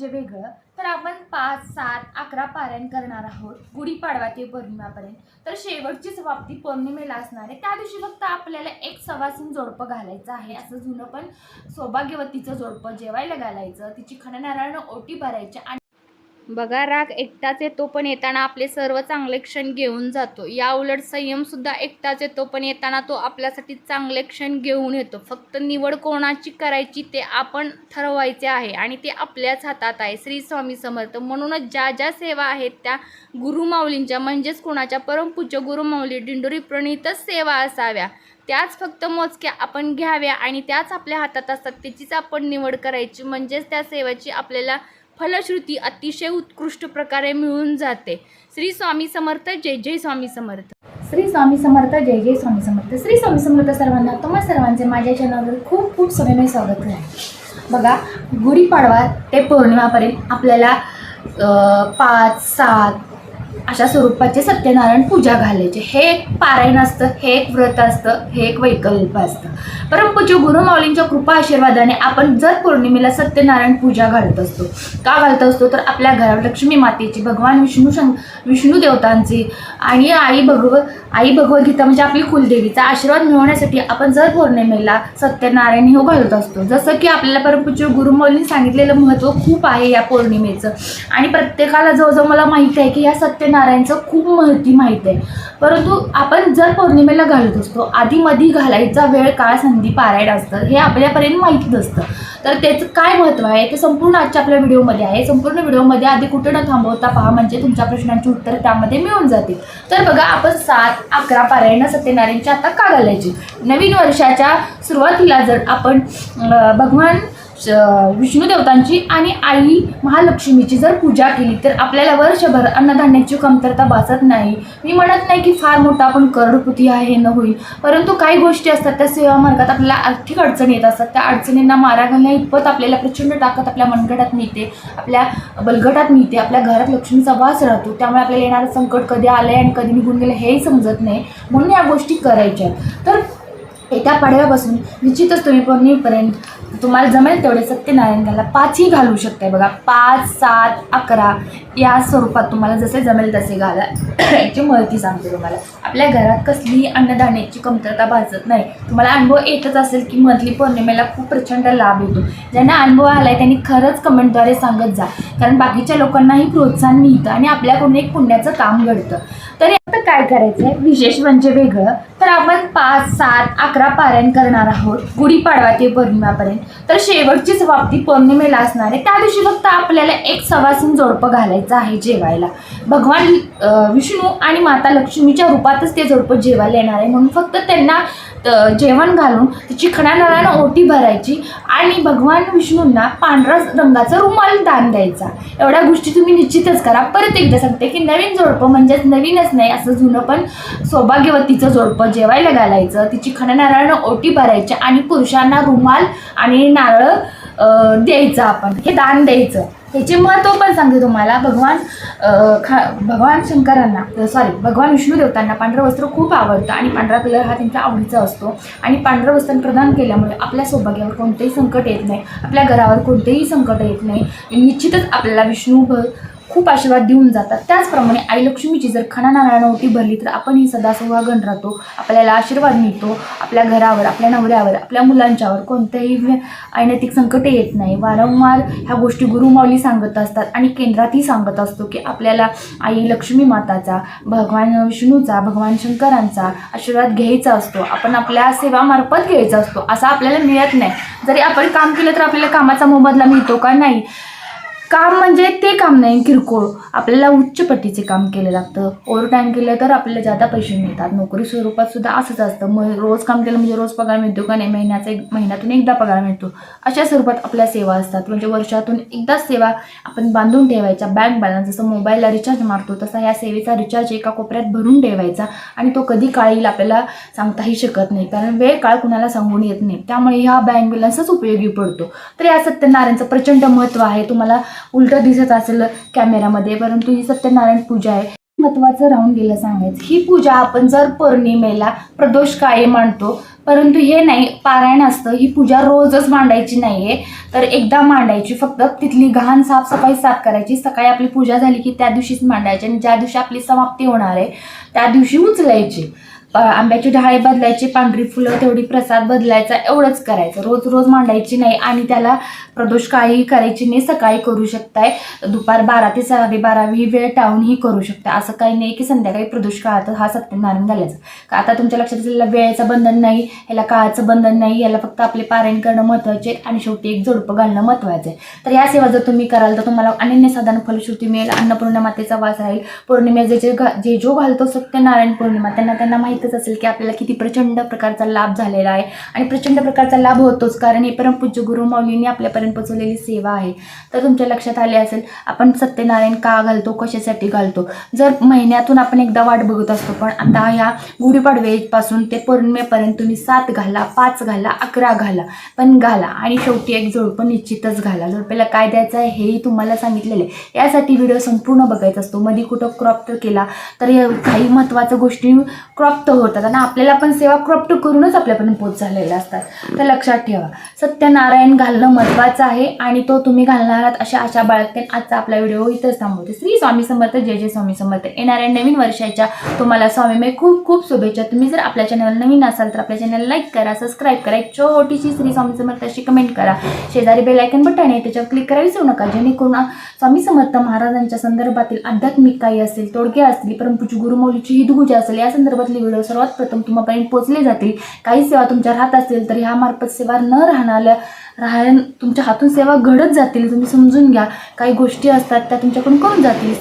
म्हणजे वेगळं. तर आपण पाच सात अकरा पारायण करणार आहोत. गुढीपाडवा ते पौर्णिमापर्यंत. तर शेवटची बाबती पौर्णिमेला असणार आहे. त्या दिवशी फक्त आपल्याला एक सवासीन जोडपं घालायचं आहे. असं जुनं पण सौभाग्यवतीचं जोडपं जेवायला घालायचं. तिची खणनारायण ओटी भरायची आणि बघा राग एकटाच येतो पण येताना आपले सर्व चांगले क्षण घेऊन जातो. या उलट संयमसुद्धा एकटाच येतो पण येताना तो आपल्यासाठी चांगले क्षण घेऊन येतो. फक्त निवड कोणाची करायची ते आपण ठरवायचे आहे आणि ते आपल्याच हातात आहे. श्री स्वामी समर्थ म्हणूनच ज्या ज्या सेवा आहेत त्या गुरुमाऊलींच्या म्हणजेच कुणाच्या परमपूज्य गुरुमाऊली दिंडोरी प्रणीतच सेवा असाव्या. त्याच फक्त मोजक्या आपण घ्याव्या आणि त्याच आपल्या हातात असतात त्याचीच आपण निवड करायची. म्हणजेच त्या सेवेची आपल्याला फलश्रुती अतिशय उत्कृष्ट प्रकारे मिळून जाते. श्री स्वामी समर्थ जय जय स्वामी समर्थ. श्री स्वामी समर्थ जय जय स्वामी समर्थ. श्री स्वामी समर्थ सर्वांना तुम्हा सर्वांचे माझ्या चॅनलवर खूप खूप सगळ्यांनी स्वागत आहे. बघा गुढीपाडवा ते पौर्णिमापर्यंत आपल्याला पाच सात अशा स्वरूपाचे सत्यनारायण पूजा घालायचे. हे एक पारायण असतं हे एक व्रत असतं हे एक वैकल्प असतं. परंतु गुरुमाऊलींच्या कृपा आशीर्वादाने आपण जर पौर्णिमेला सत्यनारायण पूजा घालत असतो का घालत असतो तर आपल्या घरावर लक्ष्मी मातेची भगवान विष्णू शं विष्णू देवतांची आणि आई भगव आई भगवद्गीता म्हणजे आपली कुलदेवीचा आशीर्वाद मिळवण्यासाठी आपण जर पौर्णिमेला सत्यनारायण हे घालत असतो. जसं की आपल्याला परमपूज्य गुरुमौलींनी सांगितलेलं महत्त्व खूप आहे या पौर्णिमेचं. आणि प्रत्येकाला जवळजवळ मला माहीत आहे की या सत्यनारायण नारायणचं खूप महती माहीत आहे. परंतु आपण जर पौर्णिमेला घालत असतो आधीमधी घालायचा वेळ काळ संधी पारायण असतं हे आपल्यापर्यंत माहीत नसतं. तर त्याचं काय महत्त्व आहे? ते संपूर्ण आजच्या आपल्या व्हिडिओमध्ये आहे. संपूर्ण व्हिडिओमध्ये आधी कुठं न थांबवता पहा म्हणजे तुमच्या प्रश्नांची उत्तर त्यामध्ये मिळून जातील. तर बघा आपण सात अकरा पारायण सत्यनारायणची आता का घालायची नवीन वर्षाच्या सुरुवातीला जर आपण भगवान विष्णू देवतांची आणि आई महालक्ष्मीची जर पूजा केली तर आपल्याला वर्षभर अन्नधान्याची कमतरता भासत नाही. मी म्हणत नाही की फार मोठा आपण करोडपती आहे न होईल. परंतु काही गोष्टी असतात त्या सेवा मार्गात आपल्याला आर्थिक अडचणी येत असतात. त्या अडचणींना मारा घालण्या इतपत आपल्याला प्रचंड ताकद आपल्या मनगटात मिळते आपल्या बलगटात मिळते आपल्या घरात लक्ष्मीचा वास राहतो. त्यामुळे आपल्याला येणारं संकट कधी आलं आहे आणि कधी निघून गेलं हेही समजत नाही. म्हणून या गोष्टी करायच्या आहेत. तर एका पाडव्यापासून निश्चितच तुम्ही पौर्णिमेपर्यंत तुम्हाला जमेल तेवढे सत्यनारायण घाला पाचही घालू शकते बघा. पाच सात अकरा या स्वरूपात तुम्हाला जसे जमेल तसे घाला. याची माहिती सांगते तुम्हाला. आपल्या घरात कसलीही अन्नधान्याची कमतरता भासत नाही. तुम्हाला अनुभव येतच असेल की मधली पौर्णिमेला खूप प्रचंड लाभ होतो ज्यांना अनुभव आला आहे त्यांनी खरंच कमेंटद्वारे सांगत जा. कारण बाकीच्या लोकांनाही प्रोत्साहन मिळतं आणि आपल्याकडून एक पुण्याचं काम घडतं. तर आता काय करायचं आहे विशेष म्हणजे वेगळं. तर आपण पाच सात अकरा पारायण करणार आहोत. गुढीपाडवा ते पौर्णिमापर्यंत. तर शेवटची समाप्ती पौर्णिमेला असणार आहे. त्या दिवशी फक्त आपल्याला एक सवासीन जोडपं घालायचं आहे जेवायला. भगवान विष्णू आणि माता लक्ष्मीच्या रूपातच ते जोडपं जेवायला येणार आहे. म्हणून फक्त त्यांना जेवण घालून तिची नळानं ओटी भरायची आणि भगवान विष्णूंना पांढरा रंगाचा रुमाल दान द्यायचा. एवढ्या गोष्टी तुम्ही निश्चितच करा. परत एकदा सांगते की नवीन जोडपं म्हणजेच नवीनच नाही असं जुनं पण सौभाग्यवतीचं जोडपं जेवायला घालायचं तिची खणनारायण ओटी भरायची आणि पुरुषांना रुमाल आणि नारळ द्यायचं आपण. हे दान द्यायचं. ह्याचे महत्त्व पण सांगते तुम्हाला. भगवान खा भगवान शंकरांना सॉरी भगवान विष्णू देवतांना पांढरं वस्त्र खूप आवडतं आणि पांढरा कलर हा त्यांच्या आवडीचा असतो. आणि पांढरं वस्त्र प्रदान केल्यामुळे आपल्या सौभाग्यावर कोणतेही संकट येत नाही. आपल्या घरावर कोणतेही संकट येत नाही. निश्चितच आपल्याला विष्णू भ खूप आशीर्वाद देऊन जातात. त्याचप्रमाणे आई लक्ष्मीची जर खणानारायण ओटी भरली तर आपणही सदा सुहागण राहतो. आपल्याला आशीर्वाद मिळतो. आपल्या घरावर आपल्या नवऱ्यावर आपल्या मुलांच्यावर कोणत्याही व्य- अनैतिक संकटे येत नाही. वारंवार ह्या गोष्टी गुरुमाऊली सांगत असतात आणि केंद्रातही सांगत असतो की आपल्याला आई लक्ष्मी माताचा भगवान विष्णूचा भगवान शंकरांचा आशीर्वाद घ्यायचा असतो. आपण आपल्या सेवामार्फत घ्यायचा असतो. असा आपल्याला मिळत नाही. जरी आपण काम केलं तर आपल्याला कामाचा मोबदला मिळतो का? नाही. काम म्हणजे ते काम नाही किरकोळ. आपल्याला उच्च पटीचे काम केलं लागतं. ओव्हर टाईम केलं तर आपल्याला जादा पैसे मिळतात. नोकरी स्वरूपात सुद्धा असंच असतं. मग रोज काम केलं म्हणजे रोज पगार मिळतो का नाही? महिन्याचा एक महिन्यातून एकदा पगार मिळतो. अशा स्वरूपात आपल्या सेवा असतात. म्हणजे वर्षातून एकदाच सेवा आपण बांधून ठेवायच्या. बँक बॅलन्स जसं मोबाईलला रिचार्ज मारतो तसा या सेवेचा रिचार्ज एका कोपऱ्यात भरून ठेवायचा. आणि तो कधी काळ येईल आपल्याला सांगताही शकत नाही. कारण वेळ काळ कुणाला सांगून येत नाही. त्यामुळे ह्या बँक बॅलन्सच उपयोगी पडतो. तर या सत्यनारायणचं प्रचंड महत्त्व आहे. तुम्हाला उलटं दिसत असेल कॅमेरामध्ये परंतु ही सत्यनारायण पूजा आहे. महत्वाचं राहून गेलं सांगायचं. ही पूजा आपण जर पौर्णिमेला प्रदोष काळी मांडतो परंतु हे नाही पारायण असतं. ही पूजा रोजच मांडायची नाही आहे तर एकदा मांडायची फक्त. तिथली घाण साफसफाई साफ करायची. सकाळी आपली पूजा झाली की त्या दिवशीच मांडायची आणि ज्या दिवशी आपली समाप्ती होणार आहे त्या दिवशी उचलायची. आंब्याची डहाळे बदलायची पांढरी फुलं तेवढी प्रसाद बदलायचा एवढंच करायचं. रोज रोज मांडायची नाही आणि त्याला प्रदोष काहीही करायची नाही सकाळी करू शकताय. दुपार बारा ते साडेबारा ही वेळ टाळून ही करू शकता असं काही नाही की संध्याकाळी प्रदोष काळात हा सत्यनारायण घालायचा. का आता तुमच्या लक्षात असलेला वेळेचं बंधन नाही ह्याला काळाचं बंधन नाही याला फक्त आपले पारायण करणं महत्त्वाचे आहे आणि शेवटी एक जोडपं घालणं महत्त्वाचं आहे. तर या सेवा जर तुम्ही कराल तर तुम्हाला अनन्यसाधारण फलश्रुती मिळेल अन्नपूर्णा मातेचा वास राहील. पौर्णिमेचे जे जे जो घालतो सत्यनारायण पौर्णिमा त्यांना त्यांना माहीतच असेल की आपल्याला किती प्रचंड प्रकारचा लाभ झालेला आहे. आणि प्रचंड प्रकारचा लाभ होतोच कारण हे परमपूज्य गुरु मौलींनी आपल्यापर्यंत पोचवलेली सेवा आहे. तर तुमच्या लक्षात आले असेल आपण सत्यनारायण का घालतो कशासाठी घालतो? जर महिन्यातून आपण एकदा वाट बघत असतो पण आता ह्या गुढीपाडवेपासून ते पौर्णिमेपर्यंत तुम्ही सात घाला पाच घाला अकरा घाला पण घाला आणि शेवटी एक जोडपं निश्चितच घाला. जोडपेला काय द्यायचं आहे हेही तुम्हाला सांगितलेलं आहे. यासाठी व्हिडिओ संपूर्ण बघायचा असतो. मध्ये कुठं क्रॉप तर केला तर काही महत्त्वाच्या गोष्टी क्रॉप तर होतात आणि आपल्याला पण सेवा क्रॉप करूनच आपल्यापर्यंत पोच झालेल्या असतात. तर लक्षात ठेवा. सत्यनारायण घालणं महत्त्वाचं आहे आणि तो तुम्ही घालणार आहात अशा आशा बाळगते. आजचा आपला व्हिडिओ इथंच थांबवते. श्री स्वामी समर्थ जय जय स्वामी समर्थ. येणाऱ्या नवीन वर्षाच्या तुम्हाला स्वामीमय खूप खूप शुभेच्छा. तुम्ही जर आपल्या चॅनल नवीन असाल तर आपल्या चॅनल लाईक करा सबस्क्राईब करा. एक छोटीशी श्री स्वामी समर्थ अशी कमेंट करा. शेजारी बेलायकन बटन आहे त्याच्यावर क्लिक करायला विसरू नका. जेणेकरून स्वामी समर्थ महाराजांच्या संदर्भातील आध्यात्मिक काही असेल तोडगे असतील परंतु गुरुमौलीची हिदगुजा असेल या संदर्भातली व्हिडिओ सर्वात प्रथम तुम्हापर्यंत पोहोचले जातील. काही सेवा तुमच्या राहत असतील तर ह्यामार्फत सेवा न राहणाऱ्या राहण्या तुमच्या हातून सेवा घडत जातील तुम्ही समजून घ्या. काही गोष्टी असतात त्या तुमच्याकडून करून जातील.